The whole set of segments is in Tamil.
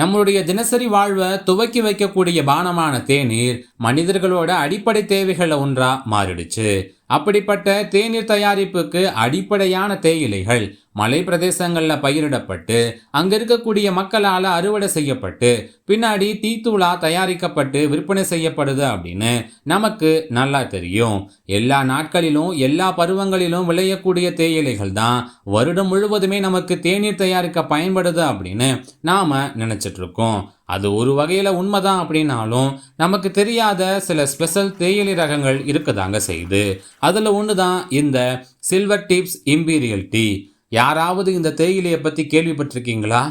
நம்மளுடைய தினசரி வாழ்வை துவக்கி வைக்கக்கூடிய பானமான தேநீர் மனிதர்களோட அடிப்படை தேவைகளை ஒன்றா மாறிடுச்சு. அப்படிப்பட்ட தேநீர் தயாரிப்புக்கு அடிப்படையான தேயிலைகள் மலை பிரதேசங்களில் பயிரிடப்பட்டு அங்கே இருக்கக்கூடிய மக்களால் அறுவடை செய்யப்பட்டு பின்னாடி தீத்தூளா தயாரிக்கப்பட்டு விற்பனை செய்யப்படுது அப்படின்னு நமக்கு நல்லா தெரியும். எல்லா நாட்களிலும் எல்லா பருவங்களிலும் விளையக்கூடிய தேயிலைகள் தான் வருடம் முழுவதுமே நமக்கு தேநீர் தயாரிக்க பயன்படுது அப்படின்னு நாம நினச்சிட்ருக்கோம். அது ஒரு வகையில் உண்மைதான் அப்படின்னாலும் நமக்கு தெரியாத சில ஸ்பெஷல் தேயிலை ரகங்கள் இருக்குதாங்க செய்யுது. அதில் ஒன்று தான் இந்த சில்வர் டிப்ஸ் இம்பீரியல் டீ. யாராவது இந்த தேயிலையை பற்றி கேள்விப்பட்டிருக்கீங்களா?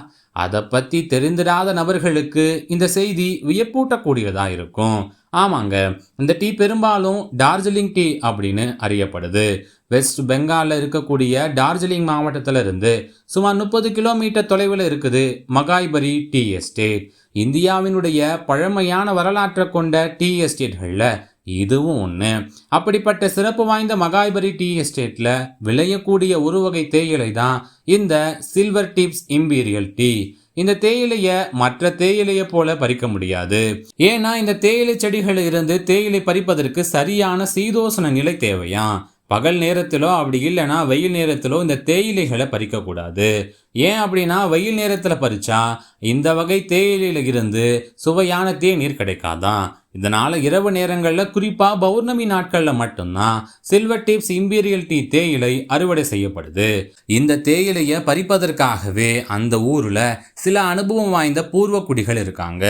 அதை பற்றி தெரிந்திடாத நபர்களுக்கு இந்த செய்தி வியப்பூட்டக்கூடியதாக இருக்கும். ஆமாங்க இந்த டீ பெரும்பாலும் டார்ஜிலிங் டீ அப்படின்னு அறியப்படுது. வெஸ்ட் பெங்காலில் இருக்கக்கூடிய டார்ஜிலிங் மாவட்டத்தில் இருந்து சுமார் முப்பது கிலோமீட்டர் தொலைவில் இருக்குது மகாய்பரி டீ எஸ்டேட். இந்தியாவினுடைய பழமையான வரலாற்றை கொண்ட டீ எஸ்டேட்களில் இதுவும் ஒன்று அப்படிப்பட்ட சிறப்பு வாய்ந்த மகாய்பரி டீ எஸ்டேட்டில் விளையக்கூடிய ஒரு வகை தேயிலை தான் இந்த சில்வர் டிப்ஸ் இம்பீரியல் டீ இந்த தேயிலையை மற்ற தேயிலையை போல பறிக்க முடியாது. ஏன்னா இந்த தேயிலை செடிகளில் இருந்து தேயிலை பறிப்பதற்கு சரியான சீதோசன நிலை தேவையாம். பகல் நேரத்திலோ அப்படி இல்லைன்னா வெயில் நேரத்திலோ இந்த தேயிலைகளை பறிக்கக்கூடாது ஏன் அப்படின்னா வெயில் நேரத்தில் பறிச்சா இந்த வகை தேயிலையில இருந்து சுவையான தேநீர் கிடைக்காதான் இதனால் இரவு நேரங்களில் குறிப்பாக பௌர்ணமி நாட்களில் மட்டும்தான் சில்வர் டிப்ஸ் இம்பீரியல் டீ தேயிலை அறுவடை செய்யப்படுது. இந்த தேயிலையை பறிப்பதற்காகவே அந்த ஊரில் சில அனுபவம் வாய்ந்த பூர்வ குடிகள் இருக்காங்க.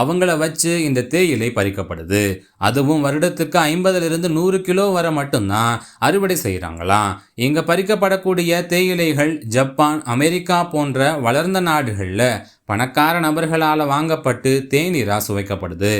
அவங்கள வச்சு இந்த தேயிலை பறிக்கப்படுது. அதுவும் வருடத்துக்கு ஐம்பதுலேருந்து நூறு கிலோ வரை மட்டும்தான் அறுவடை செய்கிறாங்களாம் இங்கே பறிக்கப்படக்கூடிய தேயிலைகள் ஜப்பான் அமெரிக்கா போன்ற வளர்ந்த நாடுகளில் பணக்கார நபர்களால் வாங்கப்பட்டு தேநீராக சுவைக்கப்படுது.